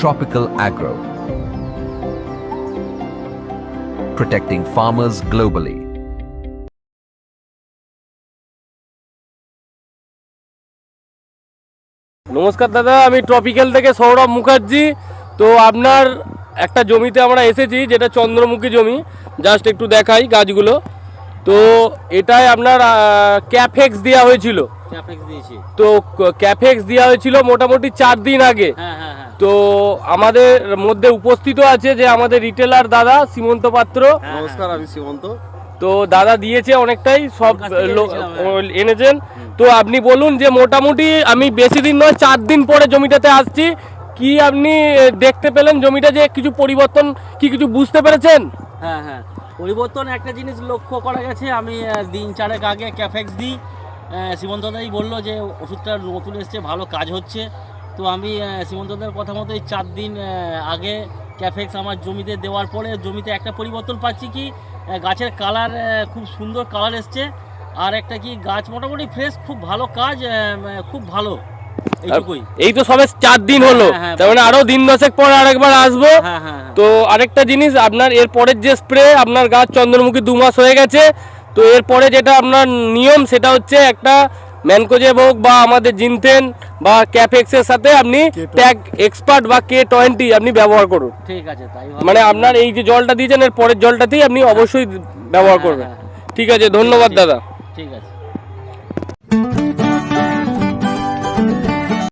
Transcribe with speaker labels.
Speaker 1: Tropical Agro. Protecting farmers globally.
Speaker 2: নমস্কার দাদা আমি ট্রপিক্যাল থেকে সৌরভ মুখার্জি। তো আপনার একটা জমিতে আমরা এসেছি যেটা চন্দ্রমুখী জমি। জাস্ট একটু দেখাই গাছগুলো। তো এটাই আপনার ক্যাফেক্স দেওয়া হয়েছিল।
Speaker 3: ক্যাপেক্স দিয়েছি।
Speaker 2: তো ক্যাফেক্স দেওয়া হয়েছিল মোটামুটি চার দিন আগে।
Speaker 3: হ্যাঁ হ্যাঁ।
Speaker 2: তো আমাদের মধ্যে উপস্থিত আছে যে আমাদের রিটেলার দাদা সীমন্ত পাত্র।
Speaker 4: নমস্কার আমি সীমন্ত
Speaker 2: তো দাদা দিয়েছে অনেকটাই সব ও এনেছেন। তো আপনি বলুন যে মোটামুটি আমি বেশি দিন নয় চার দিন পরে জমিটাতে আসছি। কি আপনি দেখতে পেলেন জমিটা যে কিছু পরিবর্তন কি কিছু বুঝতে পেরেছেন?
Speaker 3: হ্যাঁ হ্যাঁ। পরিবর্তন একটা জিনিস লক্ষ্য করা গেছে আমি দিন চারেক আগে ক্যাফেক্স দিই। সীমন্তদাই বলল যে ওষুধটা নতুন এসছে ভালো কাজ হচ্ছে। তো আমি সীমন্তদার কথা মতো এই চার দিন আগে ক্যাফেক্স আমার জমিতে দেওয়ার পরে জমিতে একটা পরিবর্তন পাচ্ছি কি গাছের কালার খুব সুন্দর কালার এসছে। আর একটা কি গাছ মোটামুটি ফ্রেশ খুব ভালো কাজ খুব ভালো।
Speaker 2: এই তো সবে চার দিন হলো।
Speaker 3: হ্যাঁ, হ্যাঁ,
Speaker 2: তার মানে আরও দিন দশেক পর আরেকবার আসব।
Speaker 3: হ্যাঁ হ্যাঁ হ্যাঁ।
Speaker 2: তো আরেকটা জিনিস আপনার এর পরের যে স্প্রে আপনার গাছ চন্দ্রমুখী দু মাস হয়ে গেছে। তো এরপরে যেটা আপনার নিয়ম সেটা হচ্ছে একটা ম্যানকোজে হোক বা আমাদের জিনতেন বা ক্যাপেক্সের সাথে আপনি ট্যাগ এক্সপার্ট বা কে টোয়েন্টি আপনি ব্যবহার করুন।
Speaker 3: ঠিক আছে তাই
Speaker 2: মানে আপনার এই যে জলটা দিয়েছেন এর পরের জলটাতেই আপনি অবশ্যই ব্যবহার
Speaker 3: হ্যাঁ,
Speaker 2: করবেন।
Speaker 3: হ্যাঁ,
Speaker 2: ঠিক আছে ধন্যবাদ দাদা।
Speaker 3: ঠিক আছে।